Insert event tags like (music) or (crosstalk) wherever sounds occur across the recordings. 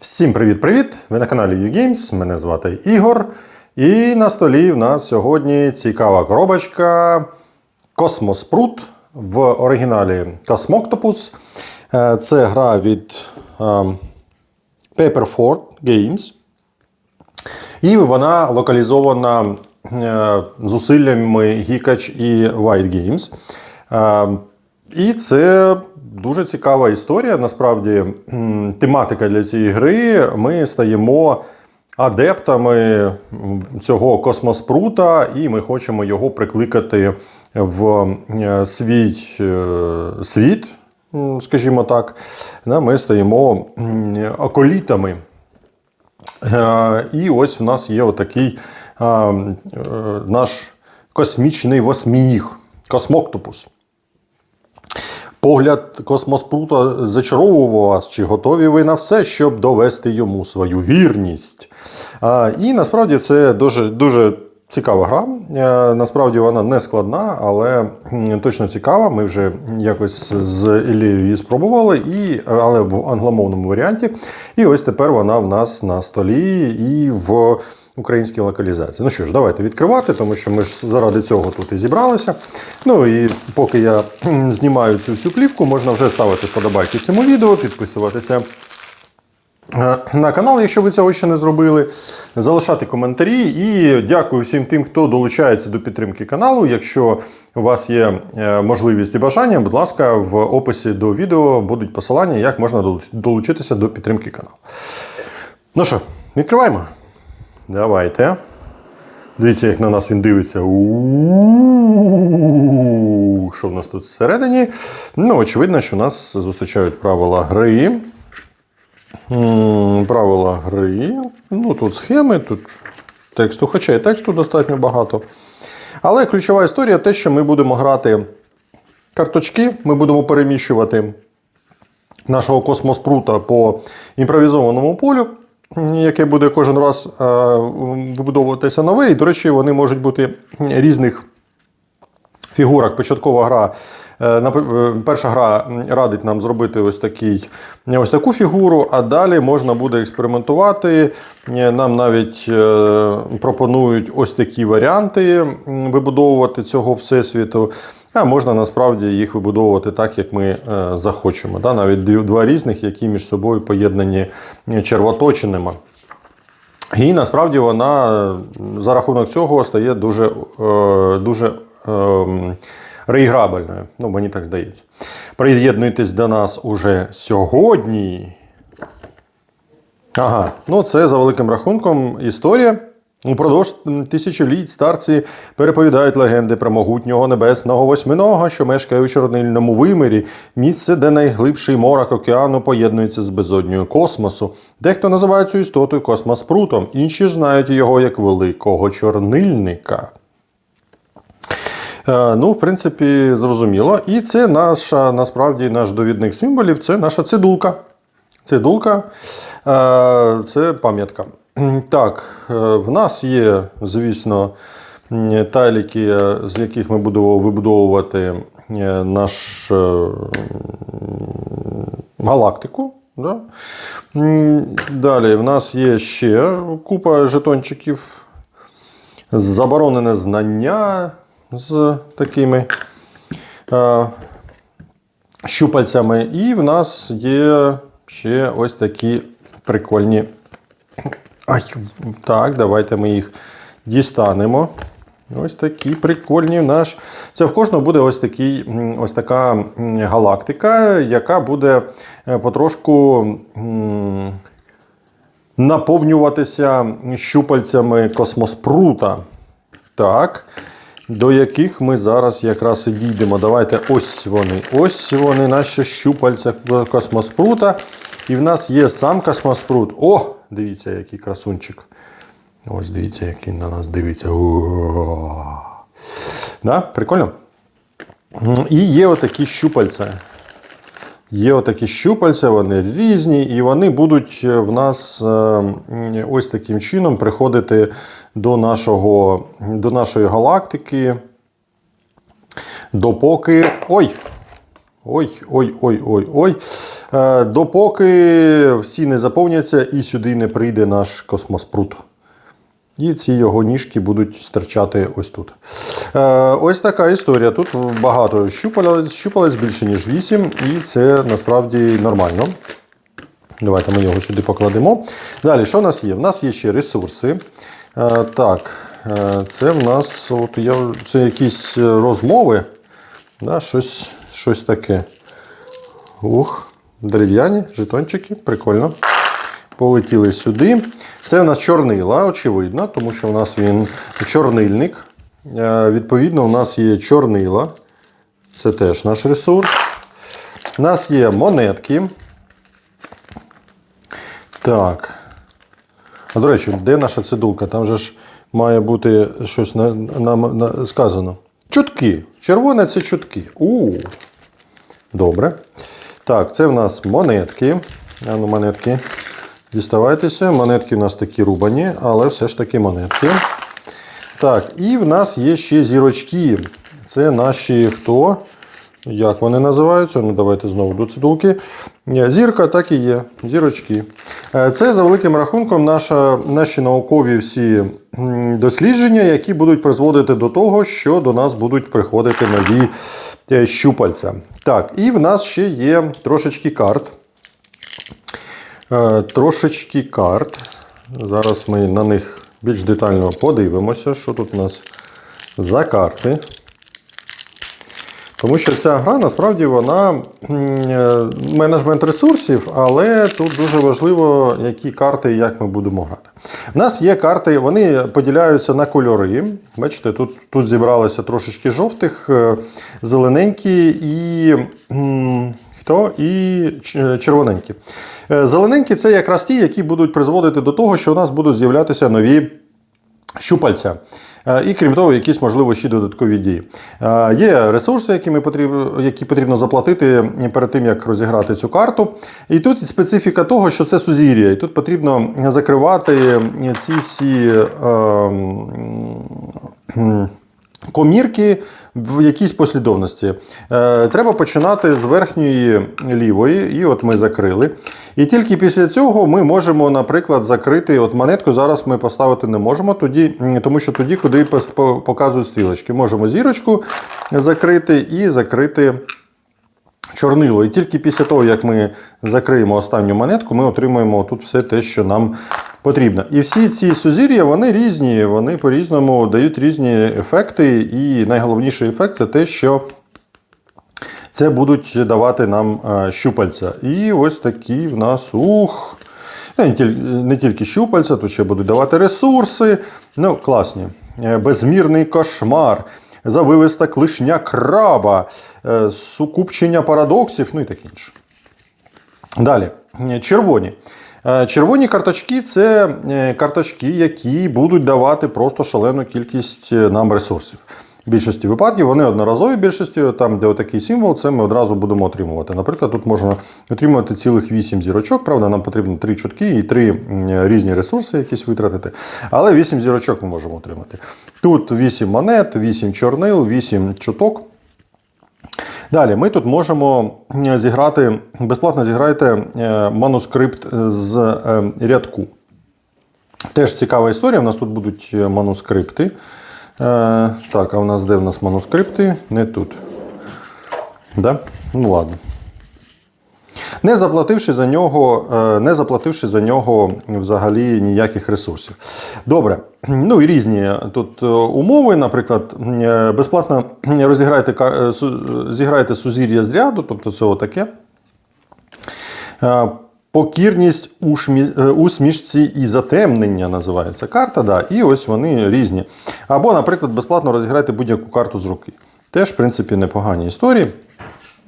Всім привіт-привіт! Ви на каналі YouGames, мене звати Ігор. І на столі в нас сьогодні цікава коробочка Cosmos в оригіналі Cosmoctopus. Е, Це гра від е, Paperford Games. І вона локалізована е, зусиллями Гікач і White Games. І це дуже цікава історія. Насправді, тематика для цієї гри. Ми стаємо адептами цього космоспрута, і ми хочемо його прикликати в е, свій е, світ, скажімо так. Ми стаємо околітами. Е, І ось в нас є отакий наш космічний восьмініг, космоктопус. Погляд космоспрута зачаровував вас, чи готові ви на все, щоб довести йому свою вірність. А, І насправді це дуже дуже цікава гра. Е, Насправді вона не складна, але точно цікава. Ми вже якось з Ілією її спробували, і, але в англомовному варіанті. І ось тепер вона в нас на столі і в українській локалізації. Ну що ж, давайте відкривати, тому що ми ж заради цього тут і зібралися. Ну і поки я (clears throat) знімаю цю всю плівку, можна вже ставити вподобайки цьому відео, підписуватися. е, На канал, якщо ви цього ще не зробили, залишати коментарі. І дякую всім тим, хто долучається до підтримки каналу. Якщо у вас є е, можливість і бажання, будь ласка, в описі до відео будуть посилання, як можна долучитися до підтримки каналу. Ну що, відкриваємо? Давайте. Дивіться, як на нас він дивиться. Що в нас тут всередині? Ну, очевидно, що нас зустрічають правила гри. Правила гри. Ну, тут схеми, тут тексту, хоча і тексту достатньо багато. Але ключова історія те, що ми будемо грати карточки, ми будемо переміщувати нашого космоспрута по імпровізованому полю, яке буде кожен раз е, вибудовуватися нове. І, до речі, вони можуть бути різних фігурок. Початкова гра. е, е, Перша гра радить нам зробити ось, такий, ось таку фігуру, а далі можна буде експериментувати. Нам навіть пропонують ось такі варіанти вибудовувати цього всесвіту. А можна насправді їх вибудовувати так, як ми е, захочемо. Да? Навіть два різних, які між собою поєднані червоточинами. І насправді вона за рахунок цього стає дуже, е, дуже е, реіграбельною. Ну, мені так здається. Приєднуйтесь до нас уже сьогодні. Ага, ну це за великим рахунком історія. Упродовж тисячоліть старці переповідають легенди про могутнього небесного восьминога, що мешкає у чорнильному вимірі, місце, де найглибший морок океану поєднується з безодньою космосу. Дехто називає цю істоту космоспрутом, інші ж знають його як великого чорнильника. Е, Ну, в принципі, зрозуміло. І це наша, насправді, наш довідник символів це наша цидулка. Цидулка е, це пам'ятка. Так, е, в нас є, звісно, тайліки, е, з яких ми будемо вибудовувати е, наш е, галактику. Да? Далі в нас є ще купа жетончиків. Заборонене знання з такими е, щупальцями. І в нас є ще ось такі прикольні. Ай, так, давайте ми їх дістанемо. Ось такі прикольні наш. Це в кожного буде ось такий, ось така галактика, яка буде е, потрошку наповнюватися щупальцями космоспрута. Так. До яких ми зараз якраз і дійдемо. Давайте ось вони. Ось вони, наші щупальця космоспрута. І в нас є сам космоспрут. О, дивіться, який красунчик. Ось дивіться, який на нас дивиться. Да? Прикольно? І є отакі щупальця. Є отакі щупальця, вони різні, і вони будуть е, в нас е, ось таким чином приходити до, нашого, до нашої галактики. Допоки. Ой! Ой, е, допоки всі не заповняться і сюди не прийде наш космоспрут. І ці його ніжки будуть стирчати ось тут. Е, ось така історія. Тут багато щупалець, щупалець більше, ніж 8, і це насправді нормально. Давайте ми його сюди покладемо. Далі, що в нас є? В нас є ще ресурси. Е, так, це в нас от я, це якісь розмови. Да, щось, щось таке. Ух, дерев'яні жетончики, прикольно. Полетіли сюди. Це в нас чорнила, очевидно, тому що в нас він чорнильник. Е, Відповідно, у нас є чорнила. Це теж наш ресурс. У нас є монетки. Так. А до речі, де наша цидулка? Там же ж має бути щось на, на, на, сказано. Чутки. Червоне це чутки. У. Добре. Так, це в нас монетки. Ну, монетки. Діставайтеся. Монетки у нас такі рубані, але все ж таки монетки. Так, і в нас є ще зірочки. Це наші хто? Як вони називаються? Ну, давайте знову до цидулки. Зірка так і є. Зірочки. Е, Це за великим рахунком наша, наші наукові всі дослідження, які будуть призводити до того, що до нас будуть приходити нові е, щупальця. Так, і в нас ще є трошечки карт. Е, Трошечки карт. Зараз ми на них більш детально подивимося, що тут у нас за карти. Тому що ця гра насправді вона е, менеджмент ресурсів, але тут дуже важливо, які карти і як ми будемо грати. У нас є карти, вони поділяються на кольори. Бачите, тут, тут зібралося трошечки жовтих, е, зелененькі і. Хто? І червоненькі. Е, Зелененькі це якраз ті, які будуть призводити до того, що у нас будуть з'являтися нові щупальця. Е, І крім того, якісь можливо ще додаткові дії. Е, Є ресурси, які, ми потрібно, які потрібно заплатити перед тим, як розіграти цю карту. І тут специфіка того, що це сузір'я. І тут потрібно закривати ці всі. ем, комірки в якійсь послідовності. Е, треба починати з верхньої лівої, і от ми закрили. І тільки після цього ми можемо, наприклад, закрити от монетку. Зараз ми поставити не можемо, тоді, тому що тоді, куди показують стрілочки. Можемо зірочку закрити і закрити. Чорнило. І тільки після того, як ми закриємо останню монетку, ми отримуємо тут все те, що нам потрібно. І всі ці сузір'я, вони різні, вони по-різному дають різні ефекти. І найголовніший ефект це те, що це будуть давати нам е, щупальця. І ось такі в нас ух. Не тільки щупальця, тут ще будуть давати ресурси. Ну, класні. Е, Безмірний кошмар, завивиста клишня краба, е, сукупчення парадоксів, ну і таке інше. Далі, Е, червоні. Е, Червоні карточки це е, карточки, які будуть давати просто шалену кількість е, нам ресурсів. В більшості випадків вони одноразові в більшості, там, де отакий символ, це ми одразу будемо отримувати. Наприклад, тут можна отримувати цілих 8 зірочок, правда, нам потрібно 3 чутки і 3 різні ресурси якісь витратити. Але 8 зірочок ми можемо отримати. Тут 8 монет, 8 чорнил, 8 чуток. Далі ми тут можемо е, зіграти, безплатно зіграйте е, манускрипт з е, рядку. Теж цікава історія. У нас тут будуть манускрипти. Так, а у нас де в нас манускрипти? Не тут. Да? Ну ладно. Не заплативши за нього, е, не заплативши за нього взагалі ніяких ресурсів. Добре. Ну і різні тут е, умови. Наприклад, е, безплатно розіграйте зіграйте сузір'я з ряду, тобто це отаке. Покірність у усмішці і затемнення називається карта. Да, і ось вони різні. Або, наприклад, безплатно розіграйте будь-яку карту з руки. Теж, в принципі, непогані історії.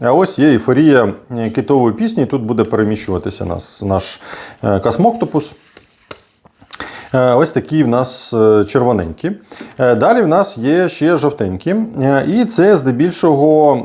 А ось є ейфорія китової пісні. Тут буде переміщуватися нас, наш е, космоктопус. Е, Ось такі в нас е, червоненькі. Е, Далі в нас є ще жовтенькі. І це здебільшого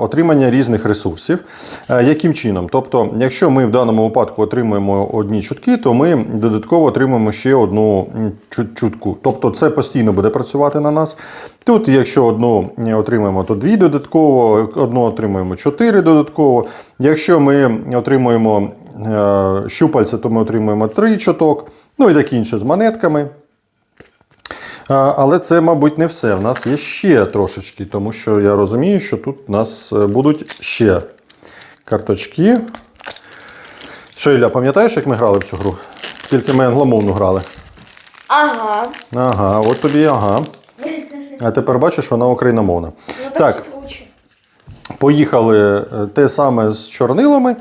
отримання різних ресурсів. Яким чином? Тобто, якщо ми в даному випадку отримуємо одні чутки, то ми додатково отримуємо ще одну чутку. Тобто це постійно буде працювати на нас. Тут, якщо одну отримаємо, то дві додатково, одну отримуємо чотири додатково. Якщо ми отримуємо щупальця, то ми отримуємо три чуток, ну і таке інше з монетками. Але це, мабуть, не все. У нас є ще трошечки, тому що я розумію, що тут у нас е, будуть ще карточки. Що, Ілля, пам'ятаєш, як ми грали в цю гру? Тільки ми англомовну грали. Ага. Ага, от тобі ага. А тепер бачиш, вона україномовна. Ну Так. Поїхали е, те саме з чорнилами.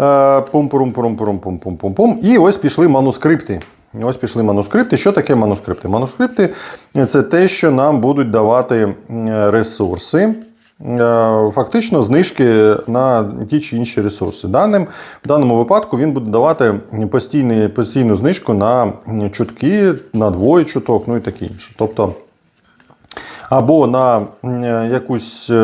Е, Пум-пум-пум-пум-пум-пум-пум. І ось пішли манускрипти. Ось пішли манускрипти. Що таке манускрипти? Манускрипти це те, що нам будуть давати ресурси. Е, фактично знижки на ті чи інші ресурси. Даним, В даному випадку він буде давати постійну, постійну знижку на чутки, на двоє чуток, ну і таке інше. Тобто або на якусь, е,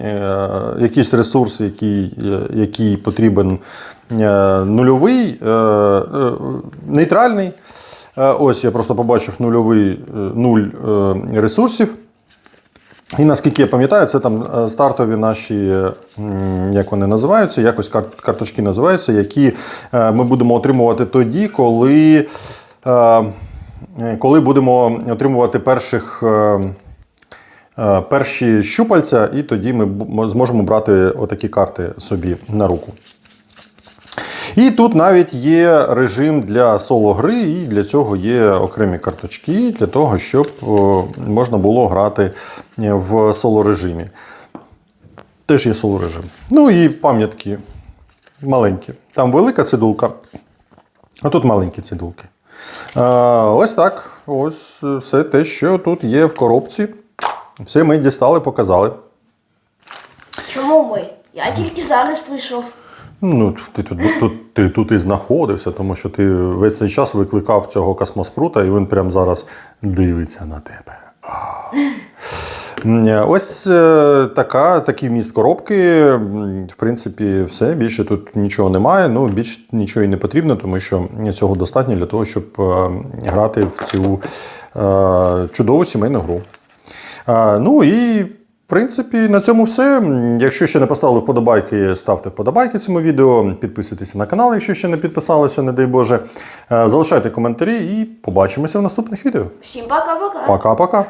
е, ресурс, який, е, який потрібен е, нульовий, е, е, нейтральний. Е, Ось я просто побачив нульовий е, нуль е, ресурсів. І наскільки я пам'ятаю, це там е, стартові наші, е, як вони називаються, якось кар- карточки називаються, які е, ми будемо отримувати тоді, коли, е, е, коли будемо отримувати перших. Е, е, Перші щупальця, і тоді ми зможемо брати отакі карти собі на руку. І тут навіть є режим для соло-гри, і для цього є окремі карточки для того, щоб можна було грати в соло-режимі. Теж є соло-режим. Ну і пам'ятки маленькі. Там велика цидулка, а тут маленькі цидулки. Е, Ось так. Ось все те, що тут є в коробці. Все ми дістали, показали. Чому ми? Я тільки зараз прийшов. Ну, ти тут, тут, ти тут і знаходився, тому що ти весь цей час викликав цього космоспрута, і він прямо зараз дивиться на тебе. Ось е, така, такий вміст коробки. В принципі, все. Більше тут нічого немає. Ну, більше нічого і не потрібно, тому що цього достатньо для того, щоб е, грати в цю е, чудову сімейну гру. Ну і в принципі на цьому все. Якщо ще не поставили вподобайки, ставте вподобайки цьому відео, підписуйтесь на канал, якщо ще не підписалися, не дай Боже. Е, Залишайте коментарі і побачимося в наступних відео. Всім пока-пока. Пока-пока.